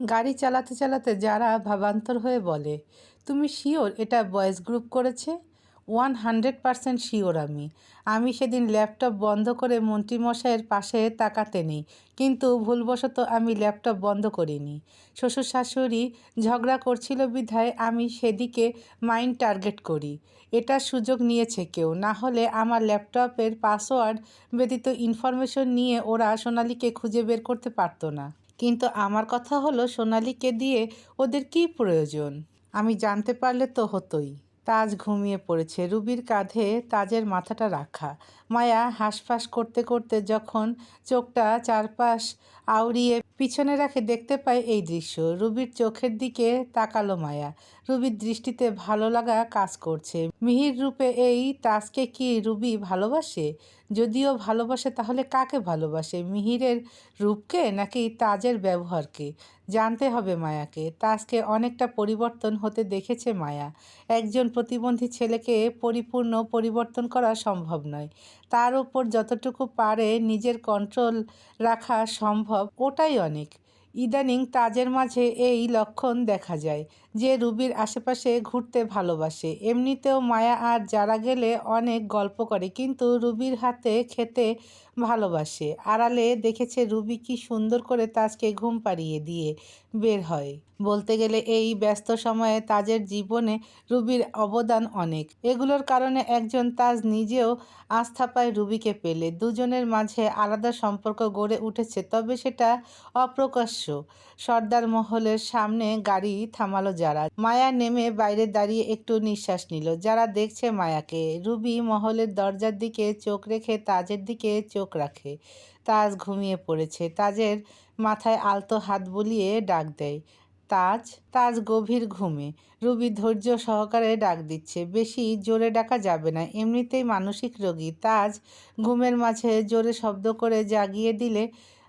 গাড়ি চালাতে চালাতে যারা ভাবান্তর হয়ে বলে, তুমি শিওর এটা বয়েজ গ্রুপ করেছে? ওয়ান হান্ড্রেড পারসেন্ট শিওর আমি। আমি সেদিন ল্যাপটপ বন্ধ করে মন্ত্রীমশাইয়ের পাশে তাকাতে নেই, কিন্তু ভুলবশত আমি ল্যাপটপ বন্ধ করিনি। শ্বশুর শাশুড়ি ঝগড়া করছিল বিধায় আমি সেদিকে মাইন্ড টার্গেট করি। এটা সুযোগ নিয়েছে কেউ, না হলে আমার ল্যাপটপের পাসওয়ার্ড ব্যতীত ইনফরমেশন নিয়ে ওরা সোনালিকে খুঁজে বের করতে পারতো না। কিন্তু আমার কথা হলো সোনালীকে দিয়ে ওদের কী প্রয়োজন? আমি জানতে পারলে তো হতোই। তাজ ঘুমিয়ে পড়েছে। রুবির কাঁধে তাজের মাথাটা রাখা। মায়া হাঁসফাঁস করতে করতে যখন চোখটা চারপাশ আউড়িয়ে পিছনে রাখে, দেখতে পায় এই দৃশ্য। রুবির চোখের দিকে তাকালো মায়া। রুবির দৃষ্টিতে ভালো লাগা কাজ করছে। মিহির রূপে এই তাজকে কি রুবি ভালোবাসে? যদিও ভালোবাসে তাহলে কাকে ভালোবাসে? মিহিরের রূপকে নাকি তাজের ব্যবহারকে? জানতে হবে মায়াকে। তাজকে অনেকটা পরিবর্তন হতে দেখেছে মায়া। একজন প্রতিবন্ধী ছেলেকে পরিপূর্ণ পরিবর্তন করা সম্ভব নয়। তার উপর যতটুকু পারে নিজের কন্ট্রোল রাখা সম্ভব, ওটাই অনেক। ইদানিং তাজের মাঝে এই লক্ষণ দেখা যায়। যে রুবির আশেপাশে ঘুরতে ভালোবাসে। এমনিতেও মায়া আর যারা গেলে অনেক গল্প করে, কিন্তু রুবির হাতে খেতে ভালোবাসে। আড়ালে দেখেছে রুবি কি সুন্দর করে তাজকে ঘুম পাড়িয়ে দিয়ে বের হয়। বলতে গেলে এই ব্যস্ত সময়ে তাজের জীবনে রুবির অবদান অনেক। এগুলোর কারণে একজন তাজ নিজেও আস্থা পায় রুবিকে পেলে। দুজনের মাঝে আলাদা সম্পর্ক গড়ে উঠেছে, তবে সেটা অপ্রকাশ্য। সর্দার মহলের সামনে গাড়ি থামালো যারা। মায়া নেমে বাইরে দাঁড়িয়ে একটু নিঃশ্বাস নিল। যারা দেখছে মায়াকে, রুবি মহলের দরজার দিকে চোখ রেখে তাজের দিকে চোখ রাখে। তাজ ঘুমিয়ে পড়েছে। তাজের মাথায় আলতো হাত বুলিয়ে ডাক দেয়, তাজ তাজ গভীর ঘুমে। রুবি ধৈর্য সহকারে ডাক দিচ্ছে, বেশি জোরে ডাকা যাবে না। এমনিতেই মানসিক রোগী। তাজ ঘুমের মাঝে জোরে শব্দ করে জাগিয়ে দিলে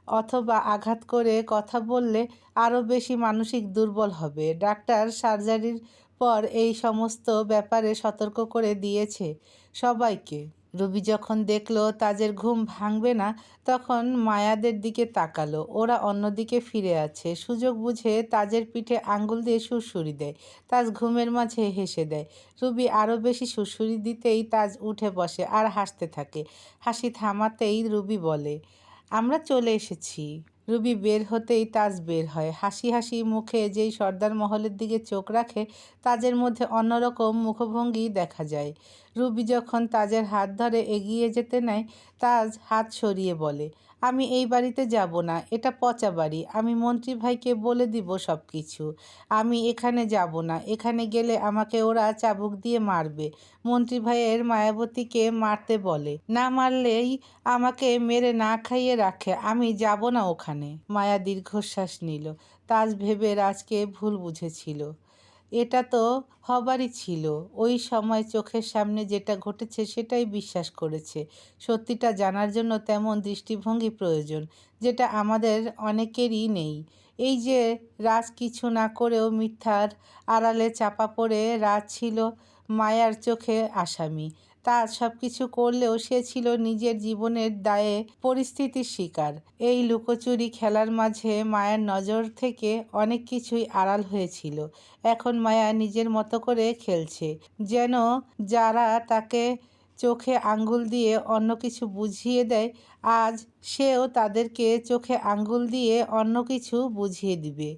অথবা আঘাত করে কথা বললে আরও বেশি মানসিক দুর্বল হবে। ডাক্তার সার্জারির পর এই সমস্ত ব্যাপারে সতর্ক করে দিয়েছে সবাইকে। রুবি যখন দেখল তাজের ঘুম ভাঙবে না, তখন মায়াদের দিকে তাকালো। ওরা অন্যদিকে ফিরে আছে। সুযোগ বুঝে তাজের পিঠে আঙ্গুল দিয়ে সুরসুরি দেয়। তাজ ঘুমের মাঝে হেসে দেয়। রুবি আরও বেশি সুরসুরি দিতেই তাজ উঠে বসে আর হাসতে থাকে। হাসি থামাতেই রুবি বলে আমরা চলে এসেছি। রুবি বের হতেই তাজ বের হয়। হাসি হাসি মুখে যেই সর্দার মহলের দিকে চোখ রাখে, তাজের মধ্যে অন্যরকম মুখভঙ্গি দেখা যায়। রুবি যখন তাজের হাত ধরে এগিয়ে যেতে নেয়, তাজ হাত সরিয়ে বলে, আমি এই বাড়িতে যাব না, এটা পচা বাড়ি। আমি মন্ত্রী ভাইকে বলে দিব সব কিছু আমি এখানে যাব না, এখানে গেলে আমাকে ওরা চাবুক দিয়ে মারবে। মন্ত্রী ভাইয়ের মায়াবতীকে মারতে বলে, না মারলেই আমাকে মেরে না খাইয়ে রাখে, আমি যাব না ওখানে। মায়া দীর্ঘশ্বাস নিল। তাজ ভেবে রাজকে ভুল বুঝেছিল। এটা তো হবারই ছিল। ওই সময় চোখের সামনে যেটা ঘটেছে সেটাই বিশ্বাস করেছে। সত্যিটা জানার জন্য তেমন দৃষ্টিভঙ্গি প্রয়োজন, যেটা আমাদের অনেকেরই নেই। এই যে রাজ কিছু না করেও মিথ্যার আড়ালে চাপা পড়ে রাজ ছিল মায়ার চোখে আসামি। তা সব কিছু করলেও সে ছিল নিজের জীবনের দায়ে পরিস্থিতির শিকার। এই লুকোচুরি খেলার মাঝে মায়ের নজর থেকে অনেক কিছুই আড়াল হয়েছিল। এখন মায়া নিজের মতো করে খেলছে, যেন যারা তাকে চোখে আঙ্গুল দিয়ে অন্য কিছু বুঝিয়ে দেয়, আজ সেও তাদেরকে চোখে আঙ্গুল দিয়ে অন্য কিছু বুঝিয়ে দিবে।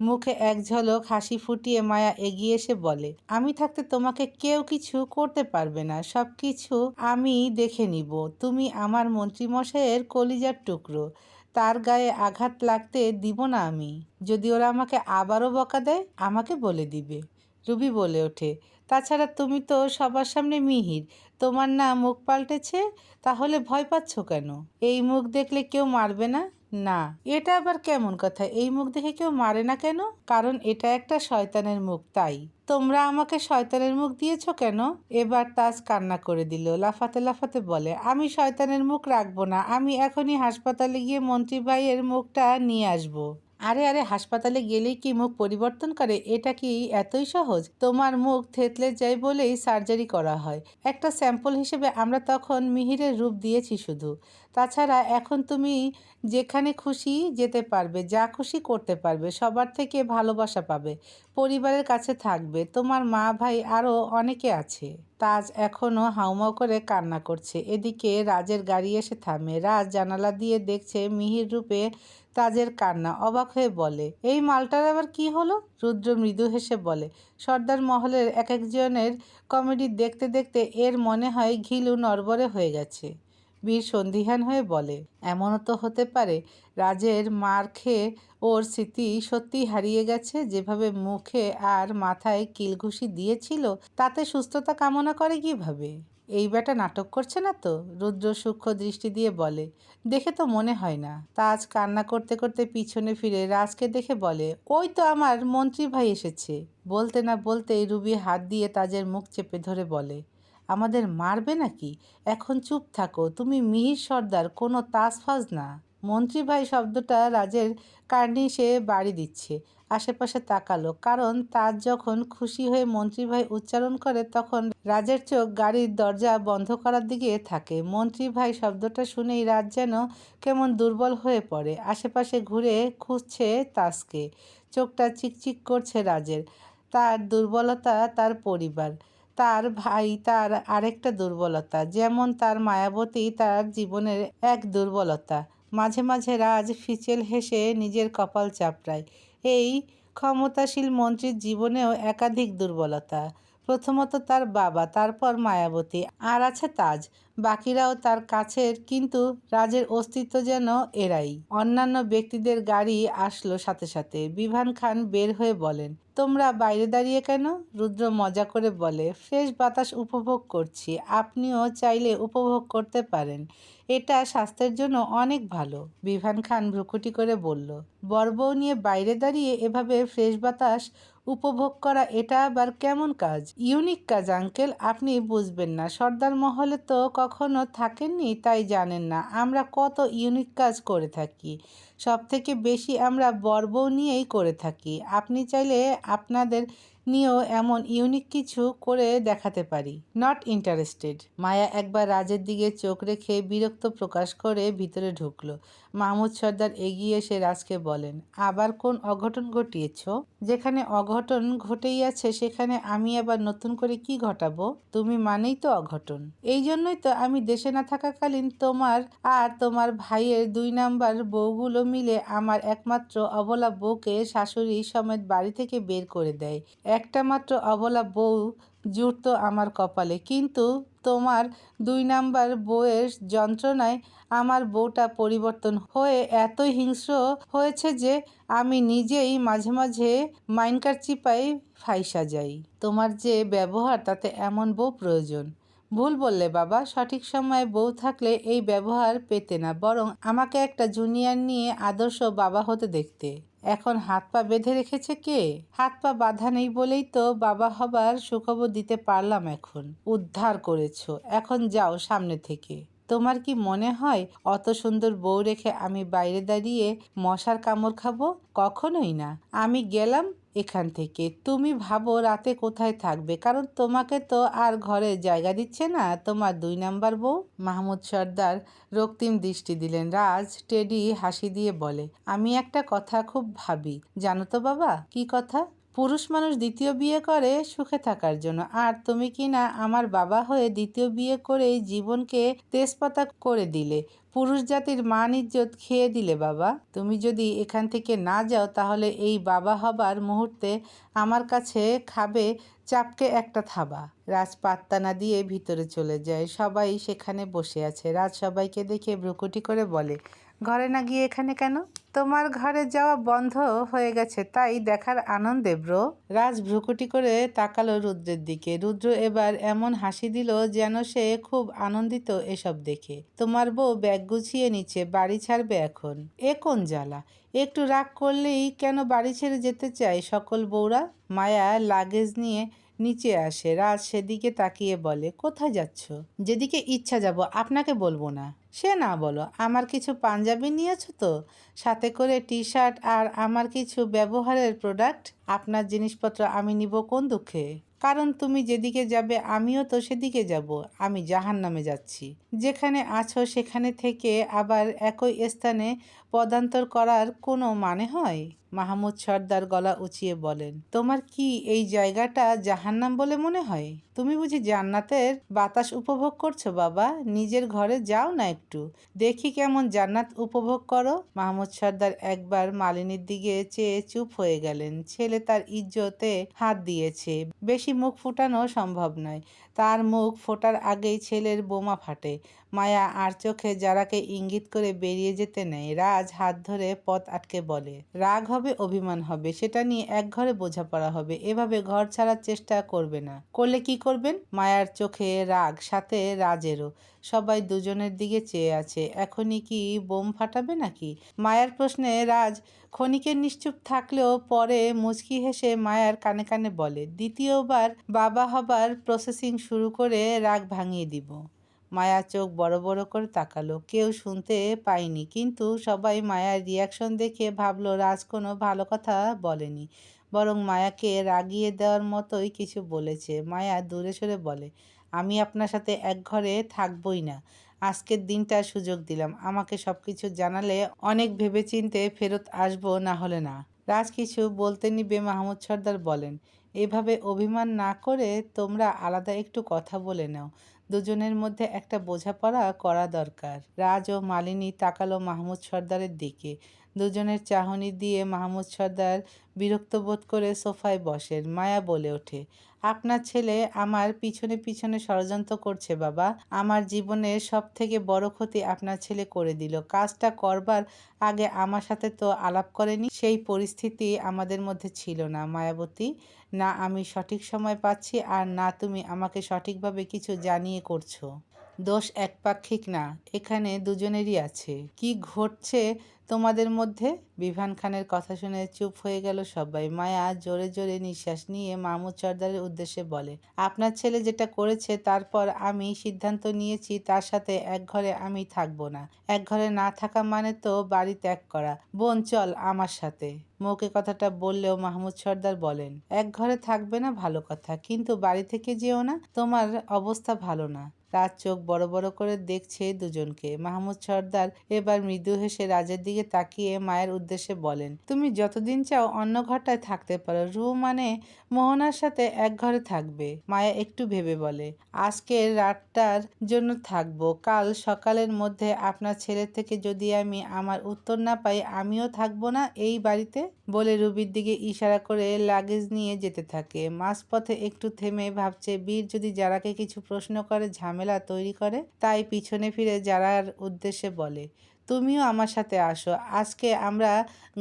মুখে এক ঝলক হাসি ফুটিয়ে মায়া এগিয়ে এসে বলে, আমি থাকতে তোমাকে কেউ কিছু করতে পারবে না সব কিছু আমি দেখে নিব। তুমি আমার মন্ত্রীমশাইয়ের কলিজার টুকরো। তার গায়ে আঘাত লাগতে দিব না আমি। যদি ওরা আমাকে আবারও বকা দেয়, আমাকে বলে দিবে। রুবি বলে ওঠে, তাছাড়া তুমি তো সবার সামনে মিহির, তোমার না মুখ পাল্টেছে, তাহলে ভয় পাচ্ছ কেন? এই মুখ দেখলে কেউ মারবে না? না, এটা আবার কেমন কথা? এই মুখ দেখে কেউ মারে না কেন? কারণ এটা একটা শয়তানের মুখ, তাই। তোমরা আমাকে শয়তানের মুখ দিয়েছ কেন? এবার তাজ কান্না করে দিল, লাফাতে লাফাতে বলে, আমি শয়তানের মুখ রাখব না, আমি এখনই হাসপাতালে গিয়ে মন্ত্রী ভাইয়ের মুখটা নিয়ে আসব। আরে আরে, হাসপাতালে গেলেই কি মুখ পরিবর্তন করে? এটা কি এতই সহজ? তোমার মুখ থেতলে যায় বলেই সার্জারি করা হয়। একটা স্যাম্পল হিসেবে আমরা তখন মিহিরের রূপ দিয়েছি শুধু। তাছাড়া এখন তুমি যেখানে খুশি যেতে পারবে, যা খুশি করতে পারবে, সবার থেকে ভালোবাসা পাবে, পরিবারের কাছে থাকবে। তোমার মা ভাই আরও অনেকে আছে। তাজ এখনও হাউমাউ করে কান্না করছে। এদিকে রাজের গাড়ি এসে থামে। রাজ জানালা দিয়ে দেখছে মিহির রূপে তাজের কান্না অবাক হয়ে বলে, এই মালটার আবার কি হলো? রুদ্র মৃদু হেসে বলে, সর্দার মহলের এক একজনের কমেডি দেখতে দেখতে এর মনে হয় ঘিলু নরবরে হয়ে গেছে। বীর সন্দিহান হয়ে বলে, এমনও তো হতে পারে, রাজের মার খেয়ে ওর স্মৃতি সত্যিই হারিয়ে গেছে, যেভাবে মুখে আর মাথায় কিলঘুষি দিয়েছিল, তাতে সুস্থতা কামনা করে কীভাবে? এই বেটা নাটক করছে না তো? রুদ্র সূক্ষ্ম দৃষ্টি দিয়ে বলে, দেখে তো মনে হয় না। তাজ কান্না করতে করতে পিছনে ফিরে রাজকে দেখে বলে, ওই তো আমার মন্ত্রী ভাই এসেছে। বলতে না বলতেই রুবি হাত দিয়ে তাজের মুখ চেপে ধরে বলে, আমাদের মারবে নাকি? এখন চুপ থাকো, তুমি মিহির সর্দার, কোনো তাজ ফাজ না। মন্ত্রী ভাই শব্দটা রাজের কার্নিশে বাড়ি দিচ্ছে, আশেপাশে তাকালো। কারণ তার যখন খুশি হয়ে মন্ত্রী ভাই উচ্চারণ করে, তখন রাজের চোখ গাড়ির দরজা বন্ধ করার দিকে থাকে। মন্ত্রী ভাই শব্দটা শুনেই রাজ যেন কেমন দুর্বল হয়ে পড়ে। আশেপাশে ঘুরে খুঁজছে তাসকে। চোখটা চিকচিক করছে রাজের। তার দুর্বলতা তার পরিবার। তার ভাই তার আরেকটা দুর্বলতা, যেমন তার মায়াবতী তার জীবনের এক দুর্বলতা। মাঝে মাঝে রাজ ফিচেল হেসে নিজের কপাল চাপড়ায়। এই ক্ষমতাশীল মন্ত্রীর জীবনেও একাধিক দুর্বলতা। প্রথমত তার বাবা, তারপর মায়াবতী। আর আছে তাজ। বাকিরাও তার কাছের, কিন্তু রাজের অস্তিত্ব যেন এরাই। অন্যান্য ব্যক্তিদের গাড়ি আসলো সাথে সাথে। বিভান খান বের হয়ে বলেন তোমরা বাইরে দাঁড়িয়ে কেন? রুদ্র মজা করে বলে, ফ্রেশ বাতাস উপভোগ করছি। আপনিও চাইলে উপভোগ করতে পারেন। এটা স্বাস্থ্যের জন্য অনেক ভালো। বিভান খান ভ্রুকুটি করে বলল, বর্বও নিয়ে বাইরে দাঁড়িয়ে এভাবে ফ্রেশ বাতাস উপভোগ করা এটা আবার কেমন কাজ? ইউনিক কাজ, আঙ্কেল। আপনি বুঝবেন না, সর্দার মহলে তো কখনো থাকেননি, তাই জানেন না। আমরা কত ইউনিক কাজ করে থাকি। সব থেকে বেশি আমরা বর্বও নিয়েই করে থাকি। আপনি চাইলে আপনাদের নিয়েও এমন ইউনিক কিছু করে দেখাতে পারি। নট ইন্টারেস্টেড মায়া একবার রাজের দিকে চোখ রেখে বিরক্ত প্রকাশ করে ভিতরে ঢুকলো। মাহমুদ সর্দার এগিয়ে এসে রাজকে বলেন, আবার কোন অঘটন ঘটিয়েছ? যেখানে অঘটন ঘটেই আছে, সেখানে আমি আবার নতুন করে কি ঘটাবো? তুমি মানেই তো অঘটন। এই জন্যই তো আমি দেশে না থাকাকালীন তোমার আর তোমার ভাইয়ের দুই নাম্বার বউগুলো মিলে আমার একমাত্র অবলা বউকে শাশুড়ি সমেত বাড়ি থেকে বের করে দেয়। একটা মাত্র অবলা বউ জুটতো আমার কপালে। কিন্তু তোমার দুই নাম্বার বউয়ের যন্ত্রণায় আমার বউটা পরিবর্তন হয়ে এতই হিংস্র হয়েছে যে আমি নিজেই মাঝে মাঝে মাইনকার চিপাই ফাইসা যাই। তোমার যে ব্যবহার, তাতে এমন বউ প্রয়োজন। ভুল বললে বাবা, সঠিক সময়ে বউ থাকলে এই ব্যবহার পেতে না, বরং আমাকে একটা জুনিয়র নিয়ে আদর্শ বাবা হতে দেখতে। এখন হাত পা বেঁধে রেখেছে কে? হাত পা বাধা নেই বলেই তো বাবা হবার সুখবর দিতে পারলাম এখন। উদ্ধার করেছ। এখন যাও সামনে থেকে। তোমার কি মনে হয় অত সুন্দর বউ রেখে আমি বাইরে দাঁড়িয়ে মশার কামড় খাব? কখনোই না। আমি গেলাম এখান থেকে। তুমি ভাবো রাতে কোথায় থাকবে? কারণ তোমাকে তো আর ঘরে জায়গা দিচ্ছে না তোমার দুই নাম্বার বউ। মাহমুদ সর্দার রক্তিম দৃষ্টি দিলেন। রাজ টেডি হাসি দিয়ে বলে, আমি একটা কথা খুব ভাবি। জানো তো বাবা, কি কথা? পুরুষ মানুষ দ্বিতীয় বিয়ে করে সুখে থাকার জন্য। আর তুমি কি না আমার বাবা হয়ে দ্বিতীয় বিয়ে করেই জীবনকে তেজপাতা করে দিলে? পুরুষ জাতির মান ইজ্জত খেয়ে দিলে বাবা। তুমি যদি এখান থেকে না যাও, তাহলে এই বাবা হবার মুহূর্তে আমার কাছে খাবে চাপকে একটা থাবা। রাজ পাত্তা না দিয়ে ভিতরে চলে যায়। সবাই সেখানে বসে আছে। রাজ সবাইকে দেখে ভ্রুকুটি করে বলে ঘরে না গিয়ে এখানে কেন? তোমার ঘরে যাওয়া বন্ধ হয়ে গেছে, তাই দেখার আনন্দে ব্রো। রাজ ভ্রুকুটি করে তাকালো রুদ্রের দিকে। রুদ্র এবার এমন হাসি দিল যেন সে খুব আনন্দিত এসব দেখে। তোমার বউ ব্যাগ গুছিয়ে নিচ্ছে, বাড়ি ছাড়বে এখন। এ কোন জ্বালা? একটু রাগ করলেই কেন বাড়ি ছেড়ে যেতে চায় সকল বউরা? মায়া লাগেজ নিয়ে নিচে আসে, রাজ সেদিকে তাকিয়ে বলে, কোথায় যাচ্ছ? যেদিকে ইচ্ছা যাব, আপনাকে বলব না। সে, না, বলো, আমার কিছু পাঞ্জাবি নিয়েছো তো? সাথে করে টি শার্ট আর আমার কিছু ব্যবহারের প্রোডাক্ট? আপনার জিনিসপত্র আমি নিব কোন দুঃখে? কারণ তুমি যেদিকে যাবে, আমিও তো সেদিকে যাব। আমি জাহান নামে যাচ্ছি। যেখানে আছো, সেখানে থেকে আবার একই স্থানে পদান্তর করার কোনো মানে হয়? মাহমুদ সর্দার গলা উঁচিয়ে বলেন, তোমার কি এই জায়গাটা জাহান্নাম বলে মনে হয়? তুমি বুঝি জান্নাতের বাতাস উপভোগ করছ বাবা? নিজের ঘরে যাও না একটু। দেখি কেমন জান্নাত উপভোগ করো। মাহমুদ সর্দার একবার মালিনীর দিকে চেয়ে চুপ হয়ে গেলেন। ছেলে তার ইজ্জতে হাত দিয়েছে। বেশি মুখ ফুটানো সম্ভব নয়। তার মুখ ফোটার আগেই ছেলের বোমা ফাটে। মায়া আর চোখে যারাকে ইঙ্গিত করে বেরিয়ে যেতে নেয়, রাজ হাত ধরে পথ আটকে বলে, রাগ হবে, অভিমান হবে, সেটা নিয়ে এক ঘরে বোঝাপড়া হবে, এভাবে ঘর ছাড়ার চেষ্টা করবে না। করলে কি করবেন? মায়ার চোখে রাগ, সাথে রাজেরও, সবাই দুজনের দিকে চেয়ে আছে, এখনই কি বোম ফাটাবে নাকি? মায়ার প্রশ্নে রাজ, ক্ষণিকের নিশ্চুপ থাকলেও পরে মুচকি হেসে মায়ার কানে কানে বলে, দ্বিতীয়বার বাবা হবার প্রসেসিং শুরু করে রাগ ভাঙিয়ে দিব মায়া চোখ বড় বড় করে তাকালো। কেউ শুনতে পায়নি, কিন্তু সবাই মায়ার রিয়াকশন দেখে ভাবলো, রাজ কোনো ভালো কথা বলেনি। বরং মায়াকে রাগিয়ে দেওয়ার মতোই কিছু বলেছে। মায়া দূরে সরে বলে, আমি আপনার সাথে এক ঘরে থাকবই না। আজকের দিনটা সুযোগ দিলাম। আমাকে সব কিছু জানালে অনেক ভেবেচিন্তে ফেরত আসব, না হলে না। রাজ কিছু বলতে নিবে মাহমুদ সর্দার বলেন, এভাবে অভিমান না করে তোমরা আলাদা একটু কথা বলে নাও। দুজনের মধ্যে একটা বোঝাপড়া করা দরকার। রাজ ও মালিনী তাকালো মাহমুদ সর্দারের দিকে। দুজনের চাহনি দিয়ে মাহমুদ সর্দার বিরক্ত বোধ করে সোফায় বসেন মায়া বলে ওঠে, আপনার ছেলে আমার পিছনে পিছনে ষড়যন্ত্র করছে বাবা। আমার জীবনের সব থেকে বড় ক্ষতি আপনার ছেলে করে দিল। কাজটা করবার আগে আমার সাথে তো আলাপ করেনি। সেই পরিস্থিতি আমাদের মধ্যে ছিল না, মায়াবতী। না আমি সঠিক সময় পাচ্ছি আর না তুমি আমাকে সঠিকভাবে কিছু জানিয়ে করছ। দোষ একপাক্ষিক না, এখানে দুজনেরই আছে। কি ঘটছে তোমাদের মধ্যে? বিভান খানের কথা শুনে চুপ হয়ে গেল সবাই। মায়া জোরে জোরে নিঃশ্বাস নিয়ে মাহমুদ সর্দারের উদ্দেশ্যে বলে, আপনার ছেলে যেটা করেছে তারপর আমি সিদ্ধান্ত নিয়েছি, তার সাথে এক ঘরে আমি থাকব না। এক ঘরে না থাকা মানে তো বাড়ি ত্যাগ করা। বোন, চল আমার সাথে। মৌকে কথাটা বললেও মাহমুদ সর্দার বলেন, এক ঘরে থাকবে না ভালো কথা, কিন্তু বাড়ি থেকে যেও না, তোমার অবস্থা ভালো না। রাজ চোখ বড় বড় করে দেখছে দুজনকে। মাহমুদ সর্দার এবার মৃদু হেসে রাজের দিকে তাকিয়ে মায়ের উদ্দেশ্যে বলেন, তুমি যতদিন চাও অন্য ঘরটায় থাকতে পারো। রু মানে মোহনার সাথে এক ঘরে থাকবে। মায়া একটু ভেবে বলে, আজকের রাতটার জন্য থাকব। কাল সকালের মধ্যে আপনার ছেলের থেকে যদি আমি আমার উত্তর না পাই, আমিও থাকব না এই বাড়িতে? বলে রুবির দিকে ইশারা করে লাগেজ নিয়ে যেতে থাকে। মাঝপথে একটু থেমে ভাবছে, বীর যদি যারাকে কিছু প্রশ্ন করে, ঝামেলা তৈরি করে, তাই পিছনে ফিরে যারার উদ্দেশ্যে বলে। তুমিও আমার সাথে আসো। আজকে আমরা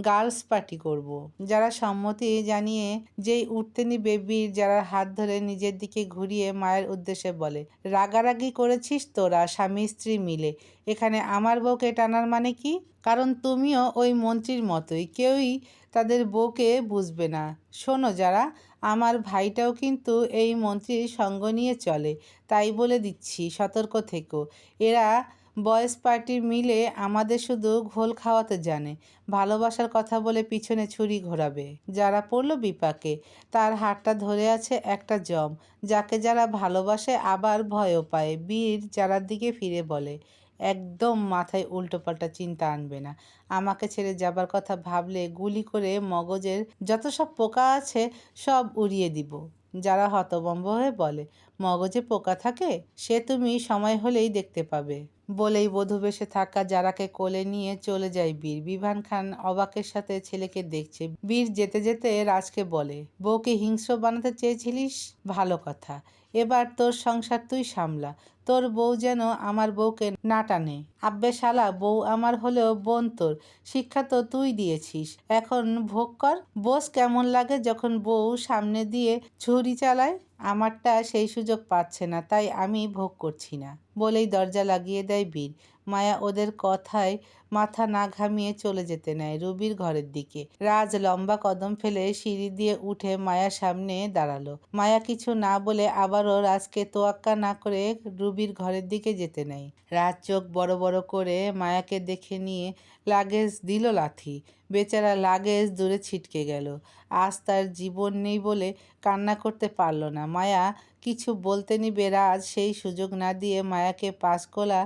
গার্লস পার্টি করব। যারা সম্মতি জানিয়ে যেই উঠতেনি বেবির বীর যারা হাত ধরে নিজের দিকে ঘুরিয়ে মায়ের উদ্দেশ্যে বলে, রাগারাগি করেছিস তোরা, স্বামী স্ত্রী মিলে। এখানে আমার বউকে টানার মানে কি? কারণ তুমিও ওই মন্ত্রীর মতোই, কেউই তাদের বউকে বুঝবে না। শোনো যারা, আমার ভাইটাও কিন্তু এই মন্ত্রীর সঙ্গ নিয়ে চলে, তাই বলে দিচ্ছি, সতর্ক থেকো। এরা বয়েজ পার্টি মিলে আমাদের শুধু ঘোল খাওয়াতে জানে, ভালোবাসার কথা বলে পিছনে ছুরি ঘোরাবে। যারা পড়ল বিপাকে, তার হাতটা ধরে আছে একটা জম, যাকে যারা ভালোবাসে আবার ভয়ও পায়। বীর যারার দিকে ফিরে বলে, একদম মাথায় উল্টোপাল্টা চিন্তা আনবে না। আমাকে ছেড়ে যাবার কথা ভাবলে গুলি করে মগজের যত সব পোকা আছে সব উড়িয়ে দিব। যারা হতবম্ব হয়ে বলে, মগজে পোকা থাকে, সে তুমি সময় হলেই দেখতে পাবে। বলেই বধূ বেশে থাকা যারাকে কোলে নিয়ে চলে যায় বীর। বিভান খান অবাকের সাথে ছেলেকে দেখছে। বীর যেতে যেতে রাজকে বলে, বউকে হিংস্র বানাতে চেয়েছিলিস? ভালো কথা। এবার তোর সংসার তুই সামলা। তোর বউ যেন আমার বউকে না টানে। আব্বে শালা, বউ আমার হলেও বোন তোর। শিক্ষা তো তুই দিয়েছিস। এখন ভোগ কর। বোস কেমন লাগে যখন বউ সামনে দিয়ে ছুরি চালায়? আমারটা সেই সুযোগ পাচ্ছে না, তাই আমি ভোগ করছি না। বলেই দরজা লাগিয়ে দেয় বীর। মায়া ওদের কথায় মাথা না ঘামিয়ে চলে যেতে নেয় রুবির ঘরের দিকে। রাজ লম্বা কদম ফেলে সিঁড়ি দিয়ে উঠে মায়ার সামনে দাঁড়াল। মায়া কিছু না বলে আবারও রাজকে তোয়াক্কা না করে রুবির ঘরের দিকে যেতে নেয়। রাজ চোখ বড় বড় করে মায়াকে দেখে নিয়ে লাগেজ দিল লাথি। বেচারা লাগেজ দূরে ছিটকে গেল। আজ তার জীবন নেই বলে কান্না করতে পারল না। মায়া কিছু বলতে নিবে রাজ সেই সুযোগ না দিয়ে মায়াকে পাঁচকোলা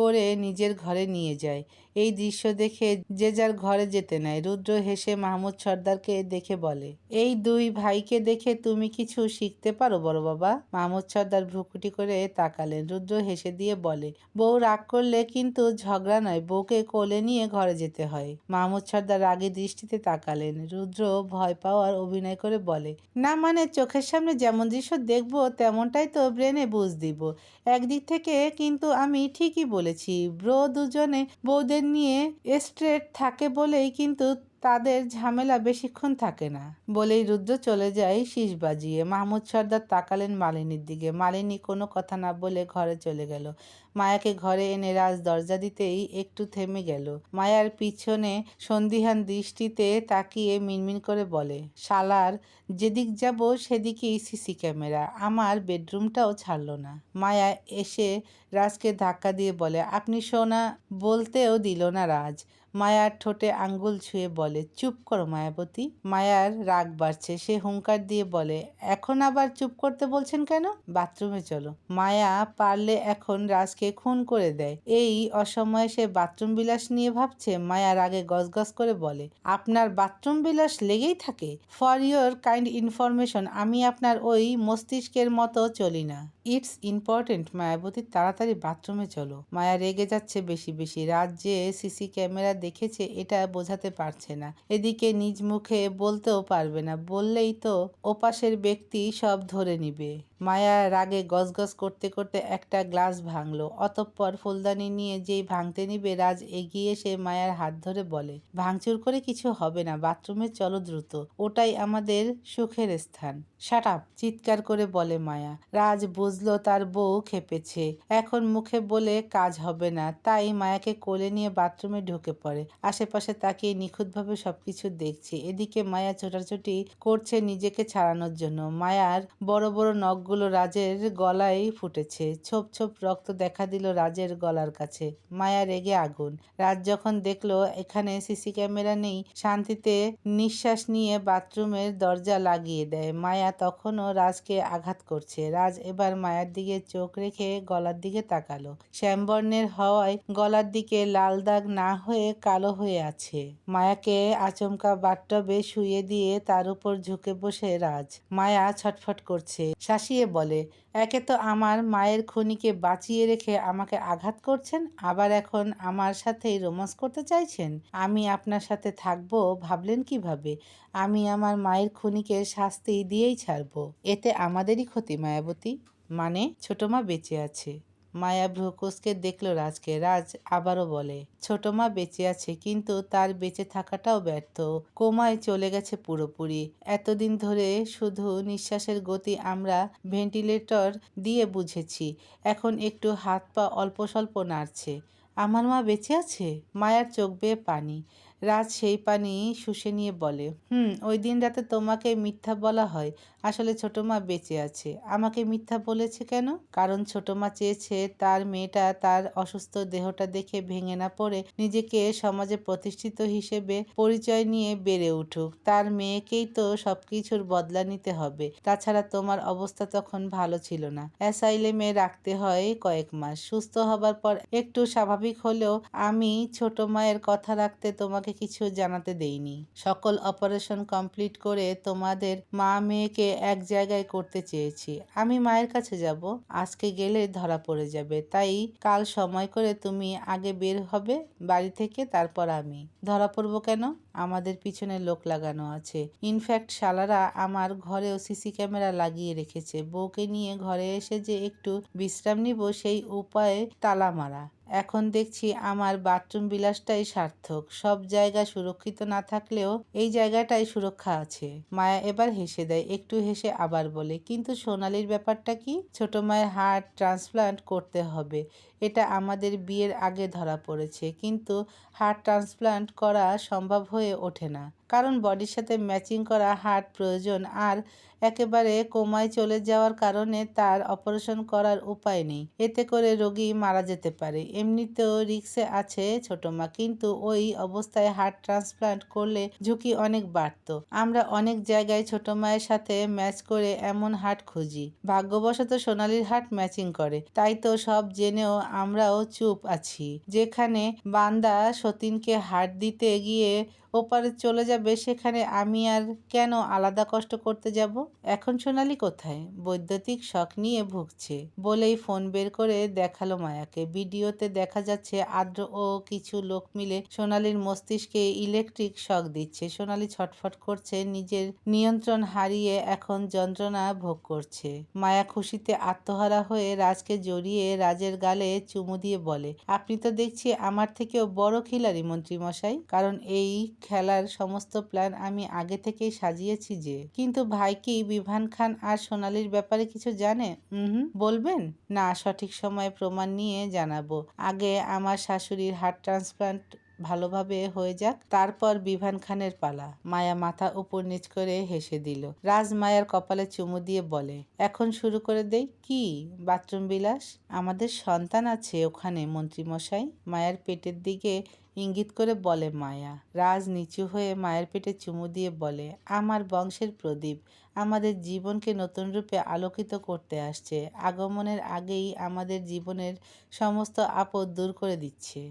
করে নিজের ঘরে নিয়ে যায়। এই দৃশ্য দেখে যে যার ঘরে যেতে নেয় রুদ্র হেসে মাহমুদ সর্দারকে দেখে বলে, এই দুই ভাইকে দেখে তুমি কিছু শিখতে পারো বড় বাবা? মাহমুদ সর্দার ভ্রুকুটি করে তাকালেন। রুদ্র হেসে দিয়ে বলে, বউ রাগ করলে কিন্তু ঝগড়া নয়, বউকে কোলে নিয়ে ঘরে যেতে হয়। মাহমুদ সর্দার রাগে দৃষ্টিতে তাকালেন। রুদ্র ভয় পাওয়ার অভিনয় করে বলে, না মানে চোখের সামনে যেমন দৃশ্য দেখব, তেমনটাই তো ব্রেনে বুঝ দিব। একদিক থেকে কিন্তু আমি ঠিকই বলেছি, ব্রো দুজনে বউদের নিয়ে স্ট্রেট থাকে বলেই কিন্তু তাদের ঝামেলা বেশিক্ষণ থাকে না। বলেই রুদ্র চলে যায় শীষ বাজিয়ে। মাহমুদ সর্দার তাকালেন মালিনীর দিকে। মালিনী কোনো কথা না বলে ঘরে চলে গেল। মায়াকে ঘরে এনে রাজ দরজা দিতেই একটু থেমে গেল। মায়ার পিছনে সন্দিহান দৃষ্টিতে তাকিয়ে মিনমিন করে বলে, শালার, যেদিক যাব সেদিকেই সিসি ক্যামেরা। আমার বেডরুমটাও ছাড়লো না। মায়া এসে রাজকে ধাক্কা দিয়ে বলে, আপনি সোনা বলতেও দিল না রাজ। মায়ার ঠোঁটে আঙ্গুল ছুঁয়ে বলে, চুপ করো মায়াবতী। মায়ার রাগ বাড়ছে, সে হুঙ্কার দিয়ে বলে, এখন আবার চুপ করতে বলছেন কেন? বাথরুমে চলো। মায়া পারলে এখন রাজকে খুন করে দেয়। এই অসময়ে সে বাথরুম বিলাস নিয়ে ভাবছে, মায়া রাগে গজগজ করে বলে, আপনার বাথরুম বিলাস লেগেই থাকে। ফর ইয়োর কাইন্ড ইনফরমেশন, আমি আপনার ওই মস্তিষ্কের মতো চলি না। ইটস ইম্পর্টেন্ট মায়াবতী তাড়াতাড়ি বাথরুমে চলো। মায়া রেগে যাচ্ছে বেশি বেশি, রাত যে সিসি ক্যামেরা দেখেছে এটা বোঝাতে পারছে না। এদিকে নিজ মুখে বলতেও পারবে না, বললেই তো ওপাশের ব্যক্তি সব ধরে নিবে। মায়া রাগে গজগজ করতে করতে একটা গ্লাস ভাঙলো, অতঃপর ফুলদানি নিয়ে যেই ভাঙতে নিবে রাজ এগিয়ে এসে মায়ার হাত ধরে বলে, ভাঙচুর করে কিছু হবে না, বাথরুমে চলো দ্রুত, ওটাই আমাদের সুখের স্থান। শাট আপ, চিৎকার করে বলে মায়া। রাজ বুঝলো তার বউ খেপেছে। এখন মুখে বলে কাজ হবে না। তাই মায়াকে কোলে নিয়ে বাথরুমে ঢুকে পড়ে। আশেপাশে তাকিয়ে নিখুঁতভাবে সবকিছু দেখছে। এদিকে মায়া ছোটাছুটি করছে নিজেকে ছাড়ানোর জন্য। মায়ার বড় বড় নখগুলো রাজের গলায় ফুটেছে। ছোপ ছোপ রক্ত দেখা দিল রাজের গলার কাছে। মায়া রেগে আগুন। রাজ যখন দেখল এখানে সিসি ক্যামেরা নেই, শান্তিতে নিঃশ্বাস নিয়ে বাথরুমের দরজা লাগিয়ে দেয়। মায়া তখনও রাজকে আঘাত করছে। রাজ এবার মায়ার দিকে চোখ রেখে গলার দিকে তাকালো। শ্যামবর্ণের হওয়ায় গলার দিকে লাল দাগ না হয়ে কালো হয়ে আছে। মায়াকে আচমকা বাথটবে শুয়ে দিয়ে তার উপর ঝুঁকে বসে রাজ। মায়া ছটফট করছে। শাসিয়ে বলে, একে তো আমার মায়ের খনিকে বাঁচিয়ে রেখে আমাকে আঘাত করছেন, আবার এখন আমার সাথেই রোমান্স করতে চাইছেন? আমি আপনার সাথে থাকব, ভাবলেন কীভাবে? আমি আমার মায়ের খুনিকে শাস্তি দিয়েই ছাড়বো। এতে আমাদেরই ক্ষতি, মায়াবতী। মানে ছোট মা বেঁচে আছে। মায়া ভ্রুকুসকে দেখল রাজকে। রাজ আবারও বলে, ছোট মা বেঁচে আছে, কিন্তু তার বেঁচে থাকাটাও ব্যর্থ। কোমায় চলে গেছে পুরোপুরি। এতদিন ধরে শুধু নিঃশ্বাসের গতি আমরা ভেন্টিলেটর দিয়ে বুঝেছি। এখন একটু হাত পা অল্প স্বল্প নাড়ছে। আমার মা বেঁচে আছে? মায়ার চোখ বেয়ে পানি। রাজ সেই পানি শুষে নিয়ে বলে, হুম, ওই দিন রাতে তোমাকে মিথ্যা বলা হয়। আসলে ছোট মা বেঁচে আছে। আমাকে মিথ্যা বলেছে কেন? কারণ ছোট মা চেয়েছে তার মেয়েটা তার অসুস্থ দেহটা দেখে ভেঙে না পড়ে নিজেকে সমাজে প্রতিষ্ঠিত হিসেবে পরিচয় নিয়ে বেড়ে উঠুক। তার মেয়েকেই তো সবকিছুর বদলা নিতে হবে। তাছাড়া তোমার অবস্থা তখন ভালো ছিল না। অ্যাসাইলেমে রাখতে হয় কয়েক মাস। সুস্থ হবার পর একটু স্বাভাবিক হলেও আমি ছোট মায়ের কথা রাখতে তোমাকে কিছু জানাতে দেইনি। সকল অপারেশন কমপ্লিট করে তোমাদের মা মেয়েকে এক জায়গায় করতে চেয়েছি। আমি মায়ের কাছে যাব। আজকে গেলে ধরা পড়ে যাবে। তাই কাল সময় করে তুমি আগে বের হবে বাড়ি থেকে, তারপর আমি। ধরা পড়ব কেন? আমাদের পিছনে লোক লাগানো আছে। ইনফ্যাক্ট শালারা আমার ঘরেও সিসি ক্যামেরা লাগিয়ে রেখেছে। বউকে নিয়ে ঘরে এসে যে একটু বিশ্রাম নিব, সেই উপায়ে তালা মারা। এখন দেখছি আমার বাথরুম বিলাসটাই সার্থক। সব জায়গা সুরক্ষিত না থাকলেও এই জায়গাটায় সুরক্ষা আছে। মায়া এবার হেসে দেয়, একটু হেসে আবার বলে, কিন্তু সোনালির ব্যাপারটা কি? ছোট মায়ের হার্ট ট্রান্সপ্লান্ট করতে হবে। এটা আমাদের বিয়ের আগে ধরা পড়েছে। কিন্তু হার্ট ট্রান্সপ্লান্ট করা সম্ভব হয়ে ওঠে না। কারণ বডির সাথে ম্যাচিং করা হার্ট প্রয়োজন আর একেবারে কোমায় চলে যাওয়ার কারণে তার অপারেশন করার উপায় নেই। এতে করে রোগী মারা যেতে পারে। এমনিতেও রিক্সে আছে ছোট মা, কিন্তু ওই অবস্থায় হার্ট ট্রান্সপ্লান্ট করলে ঝুঁকি অনেক বাড়ত। আমরা অনেক জায়গায় ছোট মায়ের সাথে ম্যাচ করে এমন হার্ট খুঁজি। ভাগ্যবশত সোনালির হার্ট ম্যাচিং করে। তাই তো সব জেনেও আমরাও চুপ আছি। যেখানে বান্দা সতীনকে হার্ট দিতে গিয়ে ওপারে চলে যাবে, সেখানে আমি আর কেন আলাদা কষ্ট করতে যাব? এখন সোনালি কোথায়? বৈদ্যুতিক শখ নিয়ে ভুগছে। বলেই ফোন বের করে দেখাল মায়াকে। ভিডিওতে দেখা যাচ্ছে আদ্র ও কিছু লোক মিলে সোনালির মস্তিষ্কে ইলেকট্রিক শক দিচ্ছে। সোনালি ছটফট করছে, নিজের নিয়ন্ত্রণ হারিয়ে এখন যন্ত্রণা ভোগ করছে। মায়া খুশিতে আত্মহারা হয়ে রাজকে জড়িয়ে রাজের গালে চুমু দিয়ে বলে, আপনি তো দেখছি আমার থেকেও বড় খিলাড়ি মন্ত্রীমশাই। কারণ এই খেলার সমস্ত প্ল্যান আমি আগে থেকেই সাজিয়েছি যে। কিন্তু ভাই কি বিভান খান আর সোনালির ব্যাপারে কিছু জানে? হুম বলবেন? না সঠিক সময়ে প্রমাণ নিয়ে জানাব। আগে আমার শাশুড়ির হার্ট ট্রান্সপ্লান্ট ভালোভাবে হয়ে যাক তারপর বিভান খানের পালা। মায়া মাথা উপর নিচ করে হেসে দিল। রাজ মায়ার কপালে চুমু দিয়ে বলে এখন শুরু করে দেই? কি? বাথরুম বিলাস? আমাদের সন্তান আছে ওখানে মন্ত্রীমশাই। মায়ের পেটের দিকে ইঙ্গিত করে বলে মায়া। রাজ নিচু হয়ে মায়ের পেটে চুমু দিয়ে বলে, আমার বংশের প্রদীপ, আমাদের জীবনকে নতুন রূপে আলোকিত করতে আসছে। আগমনের আগেই আমাদের জীবনের সমস্ত আপদ দূর করে দিচ্ছে।